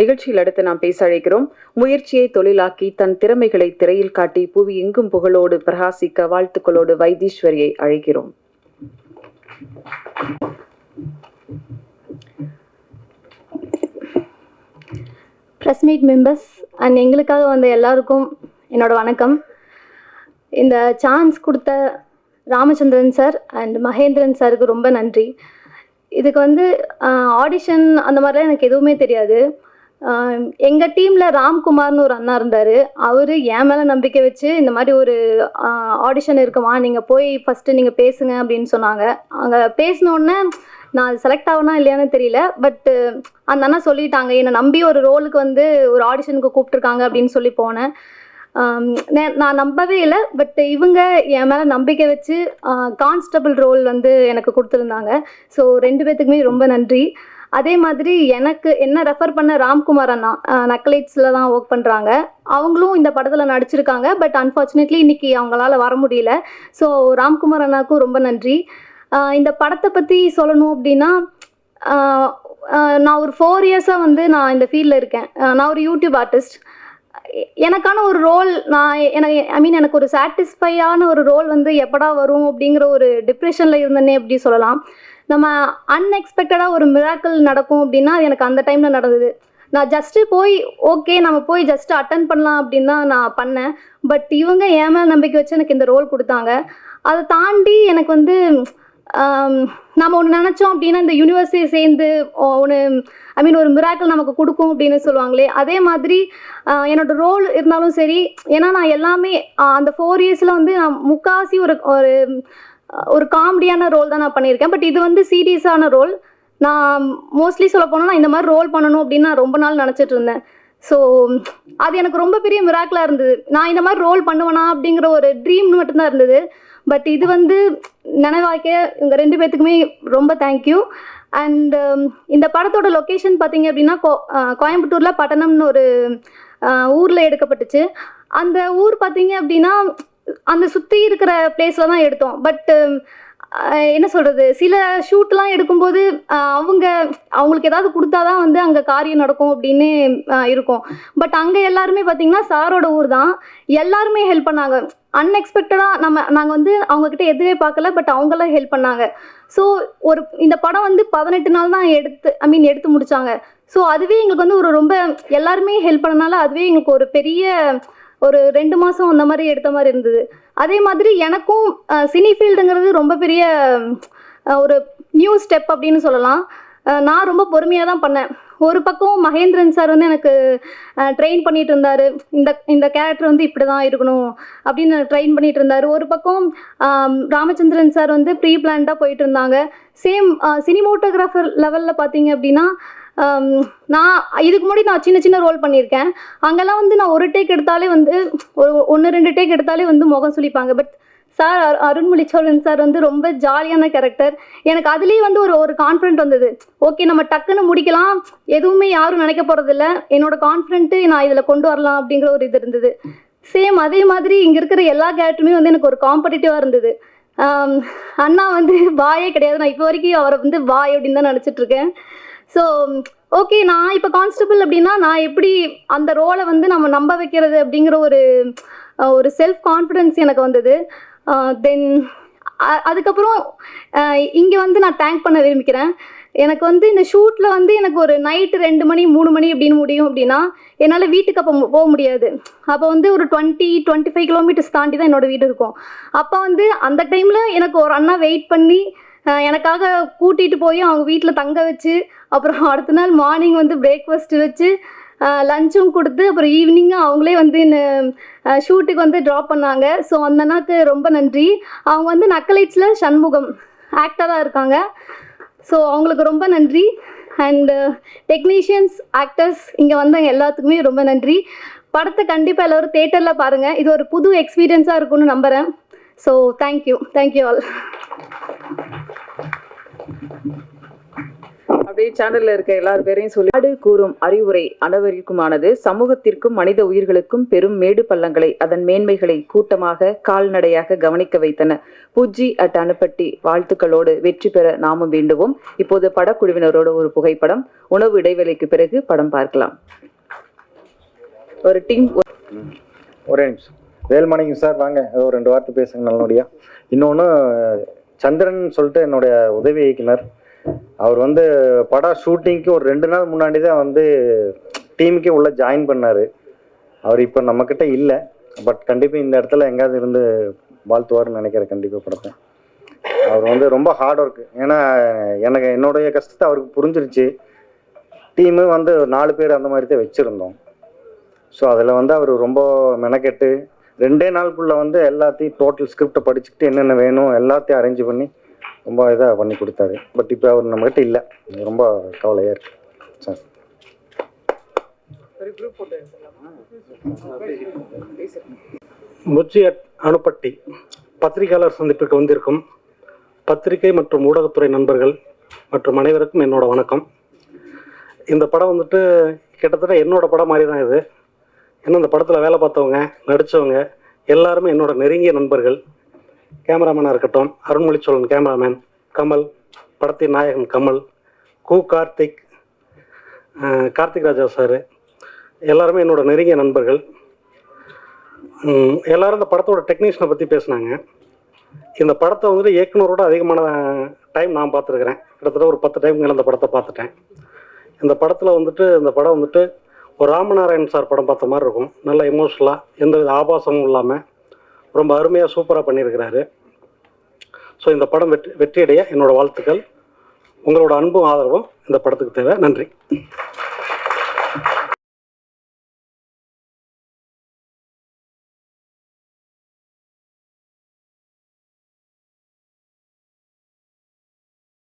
நிகழ்ச்சியில் அடுத்து நாம் பேச அழைக்கிறோம். முயற்சியை தொழிலாக்கி தன் திறமைகளை திரையில் காட்டி புவி எங்கும் புகழோடு பிரகாசிக்க வாழ்த்துக்களோடு வைத்தீஸ்வரியை அழைக்கிறோம். ப்ரெஸ் மீட் மெம்பர்ஸ் அண்ட் எங்களுக்காக வந்த எல்லாருக்கும் என்னோட வணக்கம். இந்த சான்ஸ் கொடுத்த ராமச்சந்திரன் சார் அண்ட் மகேந்திரன் சாருக்கு ரொம்ப நன்றி. இதுக்கு வந்து ஆடிஷன் அந்த மாதிரிலாம் எனக்கு எதுவுமே தெரியாது. எங்கள் டீமில் ராம்குமார்னு ஒரு அண்ணா இருந்தார். அவர் என் மேலே நம்பிக்கை வச்சு இந்த மாதிரி ஒரு ஆடிஷன் இருக்குமா நீங்கள் போய் ஃபஸ்ட்டு நீங்கள் பேசுங்க அப்படின்னு சொன்னாங்க. அங்கே பேசினோடனே நான் செலக்ட் ஆகணும் இல்லையான்னு தெரியல. பட்டு அந்த அண்ணா சொல்லிட்டாங்க என்னை நம்பி ஒரு ரோலுக்கு வந்து ஒரு ஆடிஷனுக்கு கூப்பிட்ருக்காங்க அப்படின்னு சொல்லி போனேன். நே- நான் நம்பவே இல்லை. பட் இவங்க என் மேலே நம்பிக்கை வச்சு கான்ஸ்டபிள் ரோல் வந்து எனக்கு கொடுத்துருந்தாங்க. ஸோ ரெண்டு பேர்த்துக்குமே ரொம்ப நன்றி. அதே மாதிரி எனக்கு என்ன ரெஃபர் பண்ண ராம்குமார் அண்ணா நக்கலைட்ஸில் தான் ஒர்க் பண்ணுறாங்க அவங்களும் இந்த படத்தில் நடிச்சிருக்காங்க பட் அன்ஃபார்ச்சுனேட்லி இன்னைக்கு அவங்களால வர முடியல. ஸோ ராம்குமார் அண்ணாக்கும் ரொம்ப நன்றி. இந்த படத்தை பற்றி சொல்லணும் அப்படின்னா நான் ஒரு ஃபோர் இயர்ஸாக வந்து நான் இந்த ஃபீல்டில் இருக்கேன். நான் ஒரு யூடியூப் ஆர்டிஸ்ட் எனக்கான ஒரு ரோல் நான் எனக்கு ஐ மீன் எனக்கு ஒரு சாட்டிஸ்ஃபையான ஒரு ரோல் வந்து எப்படா வரும் அப்படிங்கிற ஒரு டிப்ரெஷனில் இருந்தேனே அப்படி சொல்லலாம். நம்ம அன்எக்ஸ்பெக்டடாக ஒரு மிராக்கிள் நடக்கும் அப்படின்னா அது எனக்கு அந்த டைமில் நடந்தது. நான் ஜஸ்ட்டு போய் ஓகே நம்ம போய் ஜஸ்ட்டு அட்டன் பண்ணலாம் அப்படின்னு தான் நான் பண்ணேன். பட் இவங்க என் மேல் நம்பிக்கை வச்சு எனக்கு இந்த ரோல் கொடுத்தாங்க. அதை தாண்டி எனக்கு வந்து நம்ம ஒன்று நினச்சோம் அப்படின்னா இந்த யூனிவர்சிட்டி சேர்ந்து ஒன்று ஐ மீன் ஒரு மிராக்கிள் நமக்கு கொடுக்கும் அப்படின்னு சொல்லுவாங்களே அதே மாதிரி என்னோடய என்னோட ரோல் இருந்தாலும் சரி ஏன்னா நான் எல்லாமே அந்த ஃபோர் இயர்ஸில் வந்து நான் முக்காசி ஒரு ஒரு ஒரு காமெடியான ரோல் தான் நான் பண்ணியிருக்கேன். பட் இது வந்து சீரியஸான ரோல் நான் மோஸ்ட்லி சொல்ல போனால் நான் இந்த மாதிரி ரோல் பண்ணணும் அப்படின்னு நான் ரொம்ப நாள் நினச்சிட்டு இருந்தேன். ஸோ அது எனக்கு ரொம்ப பெரிய மிராக்கலாக இருந்தது. நான் இந்த மாதிரி ரோல் பண்ணுவேனா அப்படிங்கிற ஒரு ட்ரீம் மட்டும்தான் இருந்தது. பட் இது வந்து நினைவாக்க இவங்க ரெண்டு பேர்த்துக்குமே ரொம்ப தேங்க்யூ அண்டு um, இந்த படத்தோட லொக்கேஷன் பார்த்தீங்க அப்படின்னா கோ கோயம்புத்தூரில் பட்டணம்னு ஒரு ஊரில் எடுக்கப்பட்டுச்சு. அந்த ஊர் பார்த்தீங்க அப்படின்னா அந்த சுற்றி இருக்கிற பிளேஸில் தான் எடுத்தோம். பட் um, என்ன சொல்கிறது சில ஷூட்லாம் எடுக்கும்போது அவங்க அவங்களுக்கு ஏதாவது கொடுத்தாதான் வந்து அங்கே காரியம் நடக்கும் அப்படின்னு இருக்கும். பட் அங்கே எல்லாருமே பார்த்தீங்கன்னா சாரோட ஊர் தான். எல்லாருமே ஹெல்ப் பண்ணாங்க. அன்எக்ஸ்பெக்டடாக நம்ம நாங்கள் வந்து அவங்கக்கிட்ட எதுவே பார்க்கல பட் அவங்களாம் ஹெல்ப் பண்ணாங்க. ஸோ ஒரு இந்த படம் வந்து பதினெட்டு நாள் தான் எடுத்து ஐ மீன் எடுத்து முடித்தாங்க ஸோ அதுவே எங்களுக்கு வந்து ஒரு ரொம்ப எல்லாருமே ஹெல்ப் பண்ணனால அதுவே எங்களுக்கு ஒரு பெரிய ஒரு ரெண்டு மாதம் அந்த மாதிரி எடுத்த மாதிரி இருந்தது. அதே மாதிரி எனக்கும் சினி ஃபீல்டுங்கிறது ரொம்ப பெரிய ஒரு நியூ ஸ்டெப் அப்படின்னு சொல்லலாம். நான் ரொம்ப பொறுமையாக தான் பண்ணேன். ஒரு பக்கம் மகேந்திரன் சார் வந்து எனக்கு ட்ரெயின் பண்ணிட்டு இருந்தார். இந்த இந்த கேரக்டர் வந்து இப்படி தான் இருக்கணும் அப்படின்னு ட்ரெயின் பண்ணிட்டு இருந்தார். ஒரு பக்கம் ராமச்சந்திரன் சார் வந்து ப்ரீ பிளான்டாக போயிட்டு இருந்தாங்க. சேம் சினிமோட்டோகிராஃபர் லெவலில் பார்த்தீங்க அப்படின்னா நான் இதுக்கு முன்னாடி நான் சின்ன சின்ன ரோல் பண்ணியிருக்கேன். அங்கெல்லாம் வந்து நான் ஒரு டேக் எடுத்தாலே வந்து ஒரு ஒன்று ரெண்டு டேக் எடுத்தாலே வந்து முகம் சுழிப்பாங்க பட் சார் அரு- அருண்மொழி சோழன் சார் வந்து ரொம்ப ஜாலியான கேரக்டர் எனக்கு அதுலேயே வந்து ஒரு ஒரு கான்ஃபிடென்ட் வந்தது. ஓகே நம்ம டக்குன்னு முடிக்கலாம். எதுவுமே யாரும் நினைக்க போகிறதில்ல என்னோட கான்ஃபிடென்ட்டு நான் இதில் கொண்டு வரலாம் அப்படிங்கிற ஒரு இது இருந்தது. சேம் அதே மாதிரி இங்கே இருக்கிற எல்லா கேரக்டருமே வந்து எனக்கு ஒரு காம்படிட்டிவாக இருந்தது. அண்ணா வந்து பாயே கிடையாது. நான் இப்போ வரைக்கும் அவரை வந்து பாய் அப்படின்னு தான் நினச்சிட்ருக்கேன் ஸோ ஓகே நான் இப்போ கான்ஸ்டபிள் அப்படின்னா நான் எப்படி அந்த ரோலை வந்து நம்ம நம்ப வைக்கிறது அப்படிங்கிற ஒரு ஒரு செல்ஃப் கான்ஃபிடென்ஸ் எனக்கு வந்தது. தென் அதுக்கப்புறம் இங்கே வந்து நான் தேங்க் பண்ண விரும்பிக்கிறேன். எனக்கு வந்து இந்த ஷூட்டில் வந்து எனக்கு ஒரு நைட்டு ரெண்டு மணி மூணு மணி அப்படின்னு முடியும் அப்படின்னா என்னால் வீட்டுக்கு அப்போ போக முடியாது. அப்போ வந்து ஒரு டுவெண்ட்டி டுவெண்ட்டி ஃபைவ் கிலோமீட்டர்ஸ் தாண்டி தான் என்னோட வீடு இருக்கும். அப்போ வந்து அந்த டைமில் எனக்கு ஒரு அண்ணா வெயிட் பண்ணி எனக்காக கூட்டிகிட்டு போய் அவங்க வீட்டில் தங்க வச்சு அப்புறம் அடுத்த நாள் மார்னிங் வந்து பிரேக்ஃபாஸ்ட் வச்சு லஞ்சும் கொடுத்து அப்புறம் ஈவினிங்கும் அவங்களே வந்து ஷூட்டுக்கு வந்து ட்ராப் பண்ணாங்க. ஸோ அந்த அண்ணாக்கு ரொம்ப நன்றி. அவங்க வந்து நக்கலைட்ஸில் சண்முகம் ஆக்டராக இருக்காங்க. ஸோ அவங்களுக்கு ரொம்ப நன்றி. அண்டு டெக்னீஷியன்ஸ் ஆக்டர்ஸ் இங்கே வந்தவங்க எல்லாத்துக்குமே ரொம்ப நன்றி. படத்தை கண்டிப்பாக எல்லோரும் தேட்டரில் பாருங்கள் இது ஒரு புது எக்ஸ்பீரியன்ஸாக இருக்கும்னு நம்புகிறேன் ஸோ தேங்க்யூ தேங்க்யூ ஆல் அப்படியே சேனல்ல இருக்க எல்லார் பேரையும் சொல்லி நாடு கூறும் அறிவுரை அனைவருக்குமானது. சமூகத்திற்கும் மனித உயிர்களுக்கும் பெரும் மேடு பள்ளங்களை அதன் மேன்மைகளை கூட்டமாக கால்நடையாக கவனிக்க வைத்தன. பூஜ்ஜி அட் அனுப்பட்டி வாழ்த்துக்களோடு வெற்றி பெற நாமும் வேண்டுவோம். இப்போது படக்குழுவினரோட ஒரு புகைப்படம். உணவு இடைவேளைக்கு பிறகு படம் பார்க்கலாம். ஒரு டீம் ஒரே நிமிஷம். வேல்மணிங்க சார் வாங்க. ஏதோ ஒரு ரெண்டு வார்த்தை பேசுங்க நல்லபடியா. இன்னொன்று சந்திரன் சொல்லிட்டு என்னுடைய உதவி இயக்குனர். அவர் வந்து படம் ஷூட்டிங்க்கு ஒரு ரெண்டு நாள் முன்னாடி தான் வந்து டீமுக்கே உள்ள ஜாயின் பண்ணார். அவர் இப்போ நம்மக்கிட்ட இல்லை. பட் கண்டிப்பாக இந்த இடத்துல எங்கேயாவது இருந்து வாழ்த்துவார்னு நினைக்கிறேன் கண்டிப்பாக படத்தை. அவர் வந்து ரொம்ப ஹார்ட் ஒர்க் ஏன்னா எனக்கு என்னுடைய கஷ்டத்தை அவருக்கு புரிஞ்சிருச்சு. டீமு வந்து நாலு பேர் அந்த மாதிரி தான் வச்சுருந்தோம். ஸோ அதில் வந்து அவர் ரொம்ப மெனக்கெட்டு ரெண்டே நாளுக்குள்ளே வந்து எல்லாத்தையும் டோட்டல் ஸ்கிரிப்டை படிச்சுக்கிட்டு என்னென்ன வேணும் எல்லாத்தையும் அரேஞ்ச் பண்ணி ரொம்ப இதாக பண்ணி கொடுத்தாரு. பட் இப்போ அவர் நம்மகிட்ட இல்லை. ரொம்ப கவலையாக இருக்கு. சார். முச்சி அட்- அணுப்பட்டி பத்திரிகையாளர் சந்திப்பிற்கு வந்திருக்கும் பத்திரிகை மற்றும் ஊடகத்துறை நண்பர்கள் மற்றும் அனைவருக்கும் என்னோட வணக்கம். இந்த படம் வந்துட்டு கிட்டத்தட்ட என்னோட படம் மாதிரி தான் இது. ஏன்னா இந்த படத்தில் வேலை பார்த்தவங்க நடித்தவங்க எல்லாருமே என்னோட நெருங்கிய நண்பர்கள் கேமராமேனாக இருக்கட்டும் அருண்மொழி சோழன் கேமராமேன் கமல் படத்தின் நாயகன் கமல் கு கார்த்திக் கார்த்திக் ராஜா சார் எல்லாருமே என்னோட நெருங்கிய நண்பர்கள். எல்லாரும் இந்த படத்தோட டெக்னீஷியனை பற்றி பேசுனாங்க. இந்த படத்தை வந்துட்டு இயக்குனரோட அதிகமான டைம் நான் பார்த்துருக்குறேன். கிட்டத்தட்ட ஒரு பத்து டைம் மேலே இந்த படத்தை பார்த்துட்டேன். இந்த படத்தில் வந்துட்டு இந்த படம் வந்துட்டு ஒரு ராமநாராயண் சார் படம் பார்த்த மாதிரி இருக்கும். நல்ல எமோஷ்னலாக எந்த வித ஆபாசமும் இல்லாமல் ரொம்ப அருமையாக சூப்பராக பண்ணியிருக்கிறாரு. ஸோ இந்த படம் வெற்றி வெற்றியடைய என்னோடய வாழ்த்துக்கள். உங்களோட அன்பும் ஆதரவும் இந்த படத்துக்கு தேவை. நன்றி.